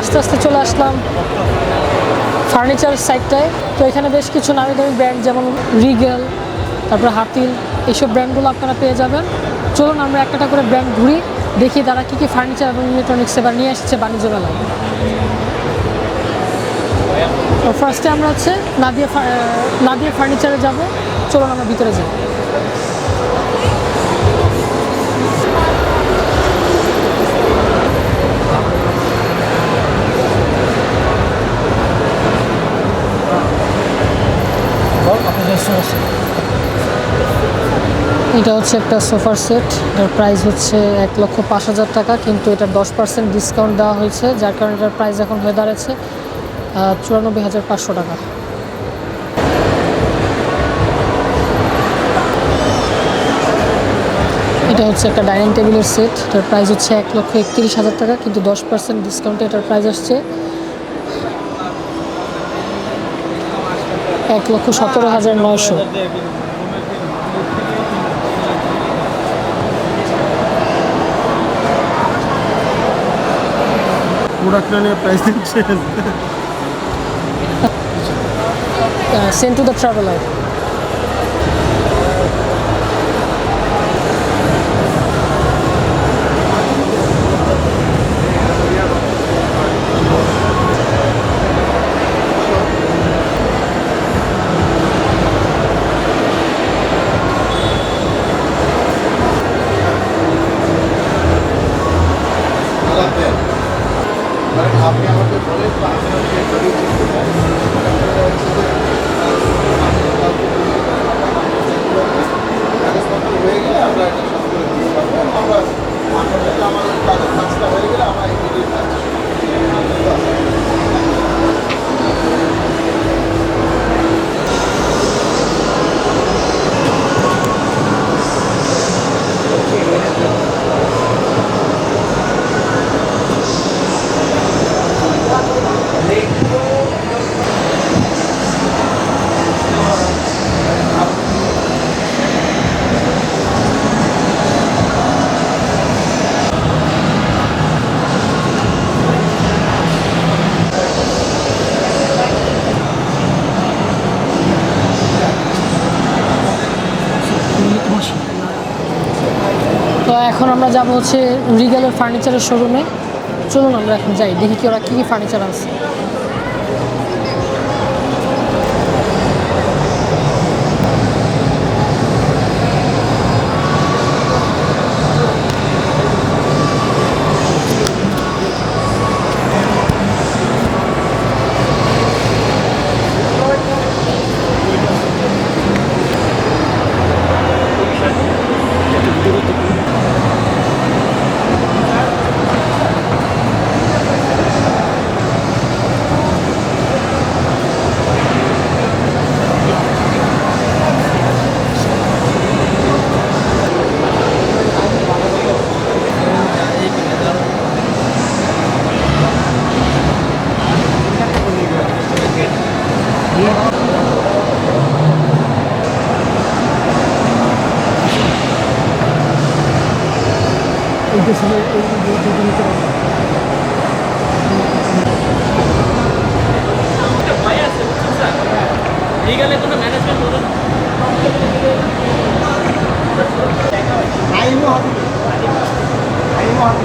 আস্তে আস্তে চলে আসলাম ফার্নিচার সাইডটায় তো এখানে বেশ কিছু নামি দামি ব্র্যান্ড যেমন রিগেল তারপরে হাতিল এইসব ব্র্যান্ডগুলো আপনারা পেয়ে যাবেন। চলুন আমরা একটা করে ব্র্যান্ড ঘুরি, দেখি তারা কী কী ফার্নিচার এবং ইলেকট্রনিক্স এবার নিয়ে এসেছে বাণিজ্য মেলায়। তো ফার্স্টে আমরা হচ্ছে নাদিয়া নাদিয়া ফার্নিচারে যাব। চলুন আমরা ভিতরে যাই। এটা হচ্ছে একটা সোফার সেট। এটার প্রাইস হচ্ছে এক লক্ষ পাঁচ হাজার টাকা, কিন্তু এটা দশ পার্সেন্ট ডিসকাউন্ট দেওয়া হয়েছে, যার কারণে এটার প্রাইস এখন হয়ে দাঁড়াচ্ছে চুরানব্বই হাজার পাঁচশো টাকা। এটা হচ্ছে একটা ডাইনিং টেবিলের সেট, এটার প্রাইস হচ্ছে এক লক্ষ একত্রিশ হাজার টাকা, কিন্তু দশ পার্সেন্ট ডিসকাউন্টে এটার প্রাইস আসছে এক লক্ষ সতেরো হাজার নয়শো। প্রোডাক্টটা নিয়ে প্রাইস দিচ্ছে সেন্ট টু দ্য ট্রাভেলার আমাদের কাজের কাজটা হয়ে গেলে আমরা এগিয়ে কাজ এখন আমরা যাব হচ্ছে রিগালের ফার্নিচারের শোরুমে চলুন আমরা এখন যাই, দেখি কি ওরা কী কী ফার্নিচার আছে লিগালে কোনো ম্যানেজমেন্ট বলুন আইনও হবে আইনও হবে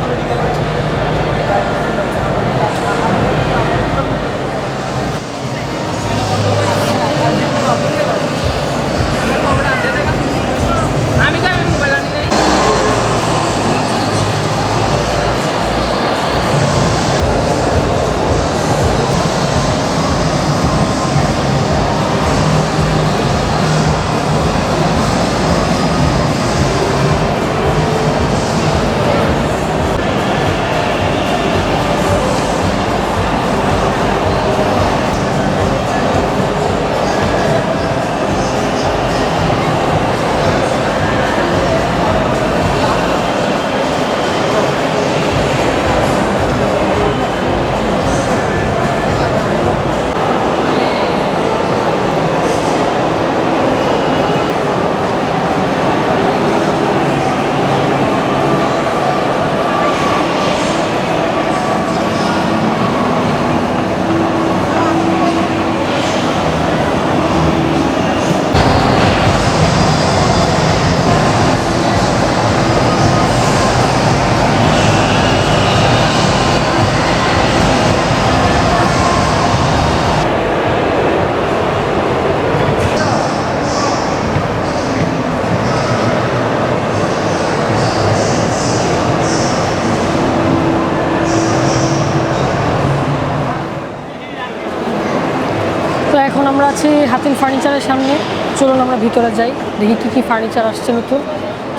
হাতিল ফার্নিচারের সামনে। চলুন আমরা ভিতরে যাই দেখি কী কী ফার্নিচার আসছে নতুন।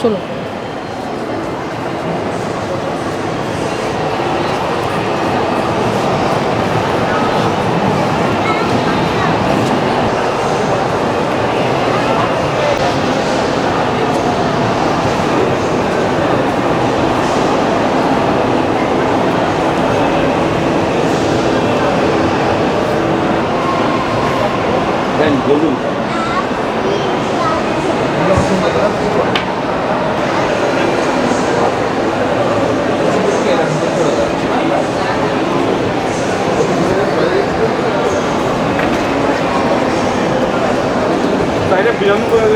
চলুন। 연구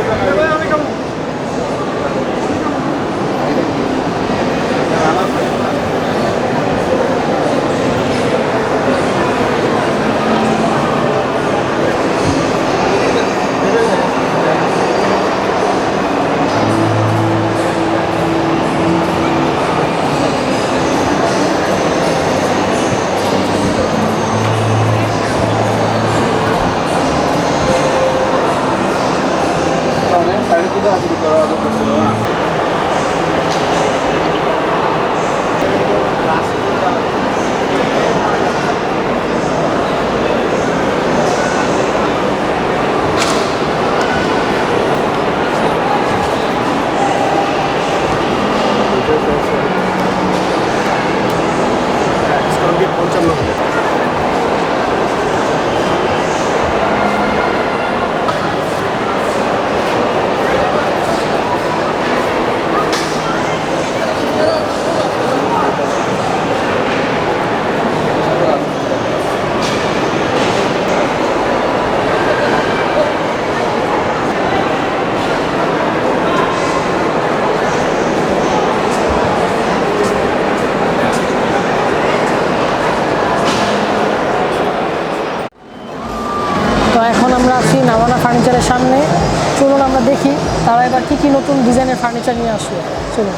আমরা দেখি তারা এবার কী কী নতুন ডিজাইনের ফার্নিচার নিয়ে আসবে চলুন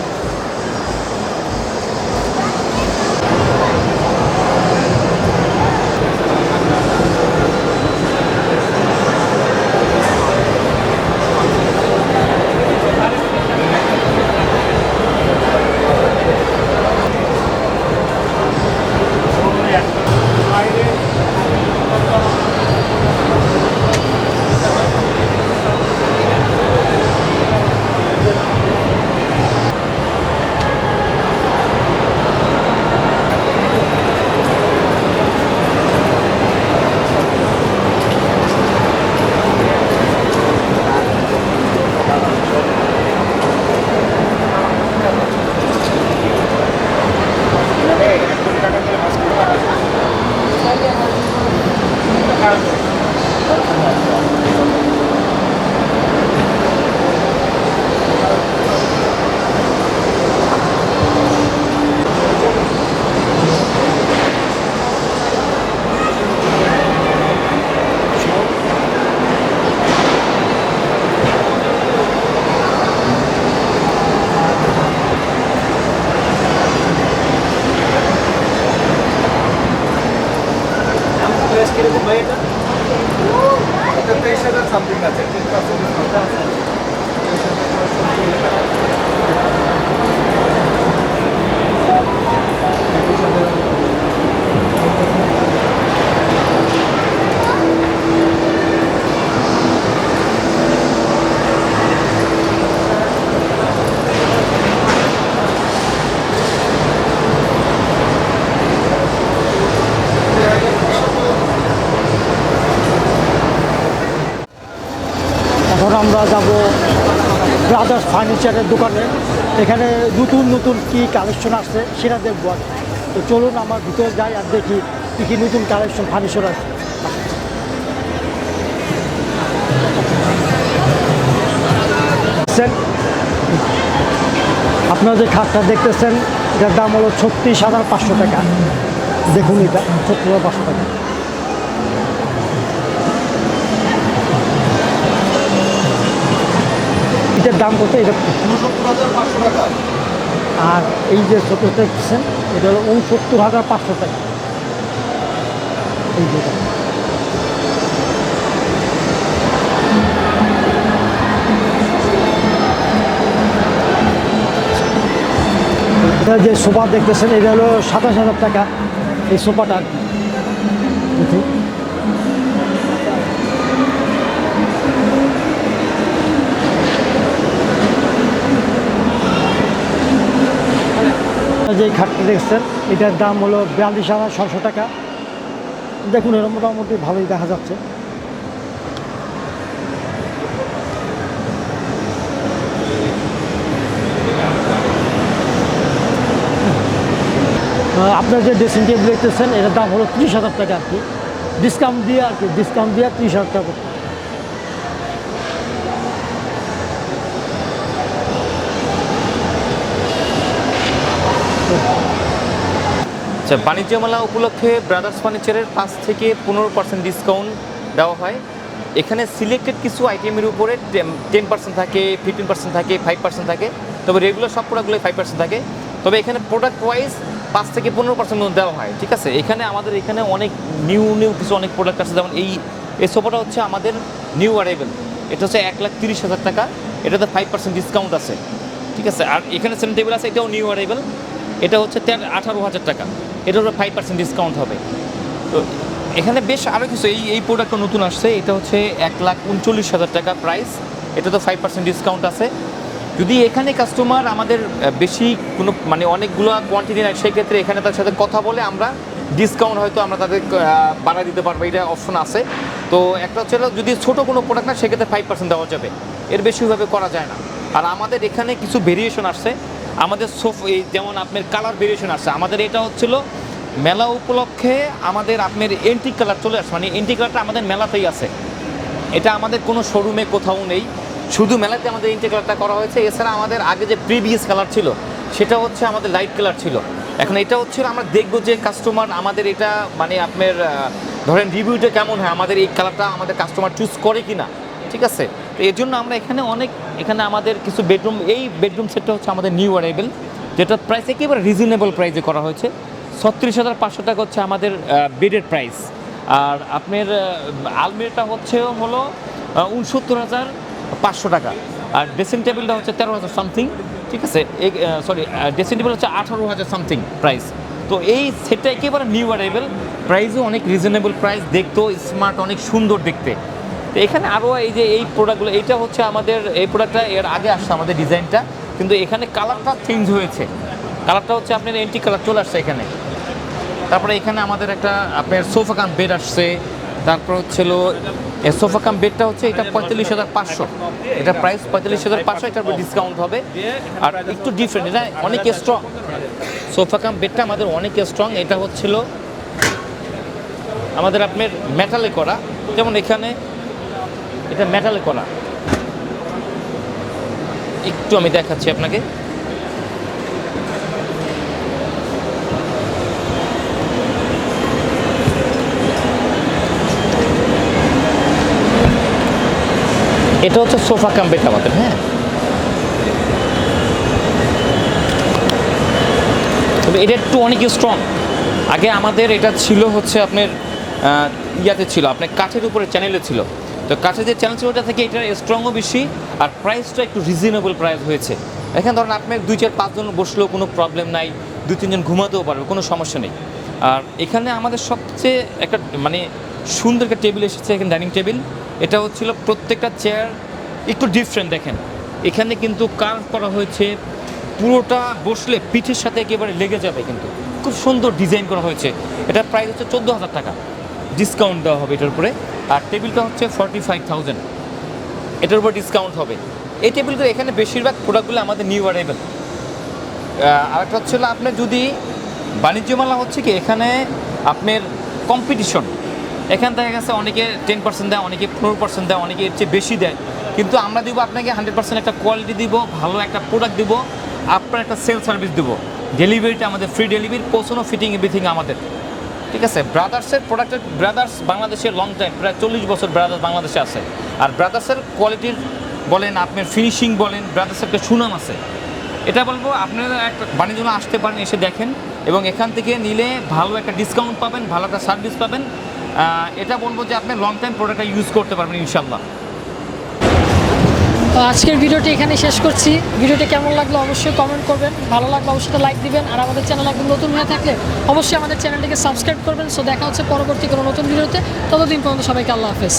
প্রাইস কীরকম ভাই এটা এটা তেইশ হাজার সামথিং আছে আমরা যাব ব্রাদার্স ফার্নিচারের দোকানে। এখানে নতুন নতুন কি কালেকশন আসছে সেটা দেখব আর তো চলুন আমার ভিতরে যাই আর দেখি কী কী নতুন কালেকশন ফার্নিচার আছে? আপনারা যে খাটটা দেখতেছেন, এটার দাম হলো ছত্রিশ হাজার পাঁচশো টাকা। দেখুন এটা, ছত্রিশ হাজার পাঁচশো টাকা। দাম কত? এটা আর এই যে ছোটোটা কিনছেন এটা হলো উনসত্তর হাজার পাঁচশো টাকা। এই যে যে সোফা দেখতেছেন, এটা হলো সাতাশ হাজার টাকা। এই সোফাটা আর কি। যে খাটটা দেখছেন, এটার দাম হলো বিয়াল্লিশ হাজার ছশো টাকা। দেখুন, এর মোটামুটি ভালোই দেখা যাচ্ছে। আপনার যে ড্রেসিং টেবিল দেখতেছেন, এটার দাম হলো ত্রিশ হাজার টাকা আর কি। ডিসকাউন্ট দিয়ে আর কি ডিসকাউন্ট দিয়ে ত্রিশ হাজার টাকা আচ্ছা বাণিজ্য মেলা উপলক্ষে ব্রাদার্স ফার্নিচারের পাঁচ থেকে পনেরো পার্সেন্ট ডিসকাউন্ট দেওয়া হয়। এখানে সিলেক্টেড কিছু আইটেমের উপরে টেন পার্সেন্ট থাকে ফিফটিন পার্সেন্ট থাকে ফাইভ পার্সেন্ট থাকে। তবে রেগুলার সব প্রোডাক্টগুলোই ফাইভ পার্সেন্ট থাকে। তবে এখানে প্রোডাক্ট ওয়াইজ পাঁচ থেকে পনেরো পার্সেন্ট দেওয়া হয়, ঠিক আছে? এখানে আমাদের এখানে অনেক নিউ নিউ কিছু অনেক প্রোডাক্ট আছে। যেমন এই এই সোফাটা হচ্ছে আমাদের নিউ অ্যারাইভেল এটা হচ্ছে এক লাখ তিরিশ হাজার টাকা। এটাতে ফাইভ পার্সেন্ট ডিসকাউন্ট আছে, ঠিক আছে? আর এখানে সেন্টার টেবিল আছে, এটাও নিউ অ্যারাইভেল এটা হচ্ছে আঠারো হাজার টাকা। এটার উপরে ফাইভ পার্সেন্ট ডিসকাউন্ট হবে। তো এখানে বেশ আরও কিছু, এই এই প্রোডাক্টটা নতুন আসছে। এটা হচ্ছে এক লাখ উনচল্লিশ হাজার টাকা প্রাইস এটা তো ফাইভ পার্সেন্ট ডিসকাউন্ট আছে। যদি এখানে কাস্টমার আমাদের বেশি কোনো মানে অনেকগুলো কোয়ান্টিটি নেয়, সেক্ষেত্রে এখানে তার সাথে কথা বলে আমরা ডিসকাউন্ট হয়তো আমরা তাদের বাড়া দিতে পারব। এটা অপশন আছে। তো একটা হচ্ছে যদি ছোটো কোনো প্রোডাক্ট না সেক্ষেত্রে ফাইভ পার্সেন্ট দেওয়া যাবে। এর বেশিভাবে করা যায় না। আর আমাদের এখানে কিছু ভেরিয়েশন আসছে। আমাদের সোফ এই যেমন আপনার কালার ভেরিয়েশন আসছে, আমাদের এটা হচ্ছিল মেলা উপলক্ষে আমাদের আপনার এন্টিক কালার চলে আসছে মানে এন্টিক কালারটা আমাদের মেলাতেই আছে। এটা আমাদের কোনো শোরুমে কোথাও নেই। শুধু মেলাতে আমাদের ইন্টেক কালারটা করা হয়েছে। এছাড়া আমাদের আগে যে প্রিভিয়াস কালার ছিল, সেটা হচ্ছে আমাদের লাইট কালার ছিল। এখন এটা হচ্ছে আমরা দেখব যে কাস্টমার আমাদের এটা মানে আপনার ধরেন রিভিউটা কেমন হয়, আমাদের এই কালারটা আমাদের কাস্টমার চুজ করে কি না ঠিক আছে? তো এর জন্য আমরা এখানে অনেক, এখানে আমাদের কিছু বেডরুম এই বেডরুম সেটটা হচ্ছে আমাদের নিউ অ্যারাইভেল যেটার প্রাইস একেবারে রিজনেবল প্রাইসে করা হয়েছে। ছত্রিশ হাজার পাঁচশো টাকা হচ্ছে আমাদের বেডের প্রাইস আর আপনার আলমিরাটা হচ্ছে হলো উনসত্তর হাজার পাঁচশো টাকা। আর ড্রেসিং টেবিলটা হচ্ছে তেরো হাজার সামথিং ঠিক আছে? সরি ড্রেসিং টেবিল হচ্ছে আঠারো হাজার সামথিং প্রাইস তো এই সেটটা একেবারে নিউ অ্যারাইভেল প্রাইসও অনেক রিজনেবল প্রাইস দেখতেও স্মার্ট অনেক সুন্দর দেখতে। এখানে আরও এই যে এই প্রোডাক্টগুলো এইটা হচ্ছে আমাদের, এই প্রোডাক্টটা এর আগে আসছে আমাদের ডিজাইনটা, কিন্তু এখানে কালারটা চেঞ্জ হয়েছে। কালারটা হচ্ছে আপনার এন্টি কালার চলে আসছে এখানে। তারপরে এখানে আমাদের একটা আপনার সোফা কাম বেড আসছে, তারপর হচ্ছিল সোফা কাম বেডটা হচ্ছে এটা পঁয়তাল্লিশ হাজার পাঁচশো। এটা প্রাইস পঁয়তাল্লিশ হাজার পাঁচশো, এটার উপর ডিসকাউন্ট হবে। আর একটু ডিফারেন্ট এটা অনেক স্ট্রং সোফা কাম বেডটা আমাদের অনেক স্ট্রং এটা হচ্ছিল আমাদের আপনার মেটালে করা। যেমন এখানে এটা মেটালে করা একটু আমি দেখাচ্ছি আপনাকে। এটা হচ্ছে সোফা কাম বেড আমাদের হ্যাঁ। তবে এটা একটু অনেক স্ট্রং আগে আমাদের এটা ছিল হচ্ছে আপনার ইয়াতে ছিল, আপনার কাঠের উপরে চ্যানেলে ছিল। তো কাঠের যে চ্যানেল ছিল ওটা থেকে এটার স্ট্রংও বেশি, আর প্রাইসটা একটু রিজনেবল প্রাইস হয়েছে। এখানে ধরেন আপনি দুই চার পাঁচজন বসলেও কোনো প্রবলেম নাই, দুই তিনজন ঘুমাতেও পারবে, কোনো সমস্যা নেই। আর এখানে আমাদের সবচেয়ে একটা মানে সুন্দর একটা টেবিল এসেছে, এখানে ডাইনিং টেবিল এটা হচ্ছিল প্রত্যেকটা চেয়ার একটু ডিফারেন্ট দেখেন। এখানে কিন্তু কার্ভ করা হয়েছে, পুরোটা বসলে পিঠের সাথে একেবারে লেগে যাবে কিন্তু। খুব সুন্দর ডিজাইন করা হয়েছে। এটার প্রাইস হচ্ছে চোদ্দ হাজার টাকা। ডিসকাউন্ট দেওয়া হবে এটার উপরে। আর টেবিলটা হচ্ছে ফর্টি ফাইভ থাউজেন্ড এটার উপর ডিসকাউন্ট হবে। এই টেবিলগুলো এখানে বেশিরভাগ প্রোডাক্টগুলো আমাদের নিউ অ্যারাইভেল আর একটা হচ্ছে আপনার যদি বাণিজ্য মেলা হচ্ছে কি, এখানে আপনার কম্পিটিশন এখান দেখা গেছে অনেকে টেন পার্সেন্ট দেয়, অনেকে পনেরো পার্সেন্ট দেয়, অনেকে এর চেয়ে বেশি দেয়। কিন্তু আমরা দিব আপনাকে হান্ড্রেড পার্সেন্ট একটা কোয়ালিটি দিব, ভালো একটা প্রোডাক্ট দিব, আপনার একটা সেল সার্ভিস দিব। ডেলিভারিটা আমাদের ফ্রি ডেলিভারি পৌঁছানো ফিটিং এভরিথিং আমাদের। ঠিক আছে ব্রাদার্সের প্রোডাক্টের ব্রাদার্স বাংলাদেশের লং টাইম প্রায় চল্লিশ বছর ব্রাদার্স বাংলাদেশে আছে। আর ব্রাদার্সের কোয়ালিটির বলেন, আপনার ফিনিশিং বলেন ব্রাদার্সের একটা সুনাম আছে। এটা বলব, আপনারা একটা বাণিজ্য আসতে পারেন, এসে দেখেন, এবং এখান থেকে নিলে ভালো একটা ডিসকাউন্ট পাবেন, ভালো একটা সার্ভিস পাবেন। এটা বলব যে আপনি লং টাইম প্রোডাক্টটা ইউজ করতে পারবেন ইনশাল্লাহ তো আজকের ভিডিওটি এখানে শেষ করছি। ভিডিওটি কেমন লাগল অবশ্যই কমেন্ট করবেন। ভালো লাগল অবশ্যই লাইক দিবেন। আর আমাদের চ্যানেল একদম নতুন হয়ে থাকলে অবশ্যই আমাদের চ্যানেলটিকে সাবস্ক্রাইব করবেন। সো দেখা হচ্ছে পরবর্তী কোনো নতুন ভিডিওতে। ততদিন পর্যন্ত সবাইকে আল্লাহ হাফেজ।